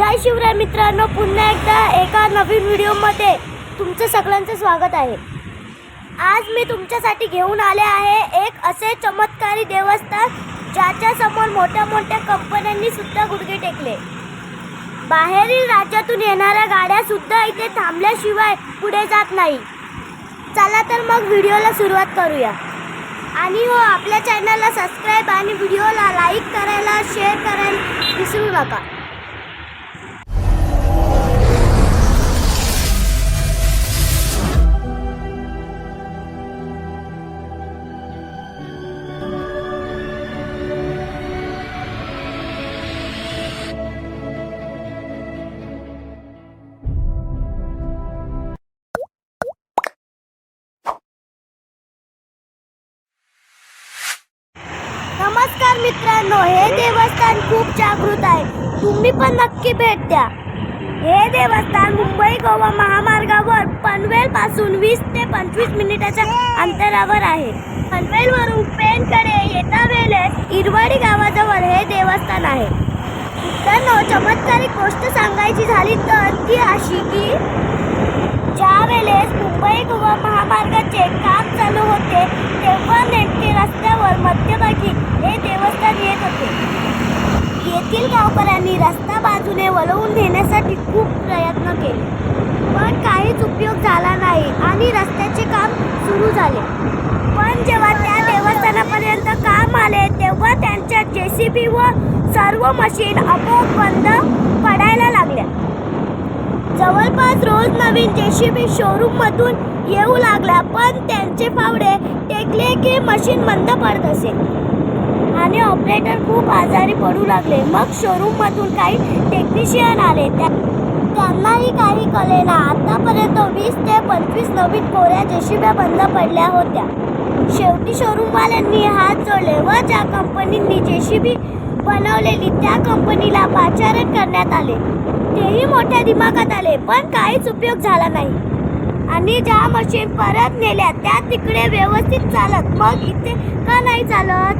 जय शिवराय मित्रांनो पुन्हा एकदा एका नवीन व्हिडिओमध्ये तुमचं सगळ्यांचं स्वागत आहे. आज मी तुमच्यासाठी घेऊन आले आहे एक असे चमत्कारी देवस्थान ज्याच्या समोर मोठ्या मोठ्या कंपन्यांनी सुद्धा गुडघे टेकले. बाहेरील राज्यातून येणाऱ्या गाड्या सुद्धा इथे थांबल्याशिवाय पुढे जात नाही. चला तर मग व्हिडिओला सुरुवात करूया. आणि हो आपल्या चॅनलला सबस्क्राईब आणि व्हिडिओला लाईक करायला शेअर करायला विसरू नका. नमस्कार मित्रांनो हे देवस्थान खूप जागृत आहे. तुम्ही पण नक्की भेट द्या. हे देवस्थान मुंबई गोवा महामार्गावर पनवेल पासून वीस ते पंचवीस मिनिटाच्या अंतरावर आहे. पनवेलवरून पेनकडे येता वेळेस इरवाडी गावाजवळ हे देवस्थान आहे. मित्रांनो चमत्कारिक गोष्ट सांगायची झाली तर ती अशी की ज्या वेळेस मुंबई गोवा महामार्गाचे काम चालू होते तेव्हा नेमके रस्त्यावर मध्यभागी हे देवस्थान येत होते. येथील गावकऱ्यांनी रस्ता बाजूने वळवून देण्यासाठी खूप प्रयत्न केले. पण काहीच उपयोग झाला नाही आणि रस्त्याचे काम सुरू झाले. पण जेव्हा त्या देवस्थानापर्यंत काम आले तेव्हा त्यांच्या जे सी बी व सर्व मशीन आपोआप बंद पडायला लागल्या. जवळपास रोज नवीन जेसीबी शोरूम मधून येऊ लागला पण त्यांचे फावडे टेकले की मशीन बंद पडत असेल आणि ऑपरेटर खूप आजारी पडू लागले. मग शोरूम मधून काही टेक्निशियन आले. त्या- त्यांनाही काही कलेला आतापर्यंत वीस ते पंचवीस नवीन कोऱ्या जेसीब्या बंद पडल्या होत्या. शेवटी शोरूमवाल्यांनी हात जोडले व ज्या कंपनींनी जेसीबी बनवलेली त्या कंपनीला पाचारण करण्यात आले. तेही मोठ्या दिमागात आले पण काहीच उपयोग झाला नाही. आणि ज्या मशीन परत नेल्या त्या तिकडे व्यवस्थित चालत. मग इथे का नाही चालत?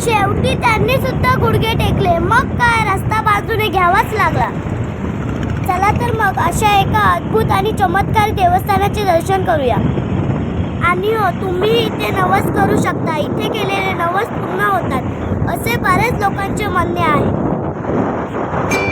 शेवटी त्यांनी सुद्धा गुडघे टेकले. मग काय? रस्ता बाजूने घ्यावाच लागला. चला तर मग अशा एका अद्भुत आणि चमत्कार देवस्थानाचे दर्शन करूया. आणि हो तुम्ही इथे नवस करू शकता. इथे केलेले नवस पूर्ण होतात. असे बरेच लोकांचे म्हणणे आहे.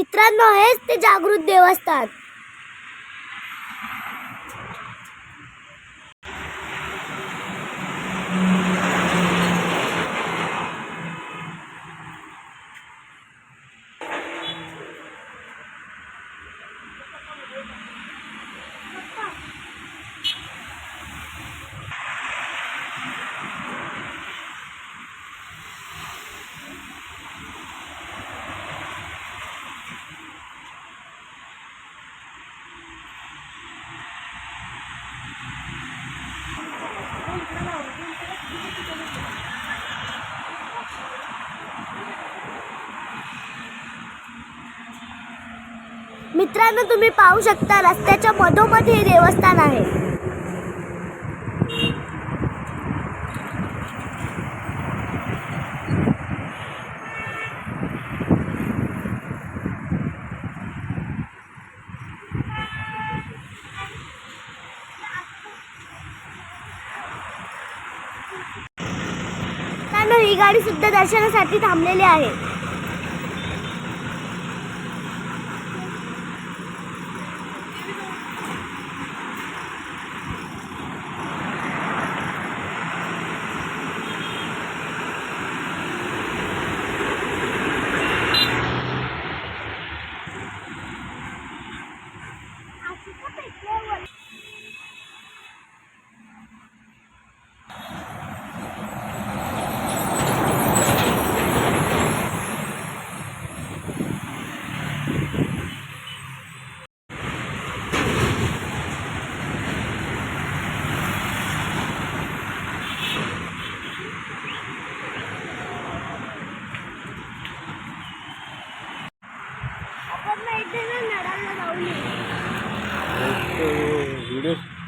मित्रांनो हेच ते जागृत देवस्थान. मित्रांनो तुम्ही पाहू शकता रस्त्याच्या मधोमध हे देवस्थान आहे. ही गाडी सुद्धा दर्शनासाठी थांबलेली आहे. este video.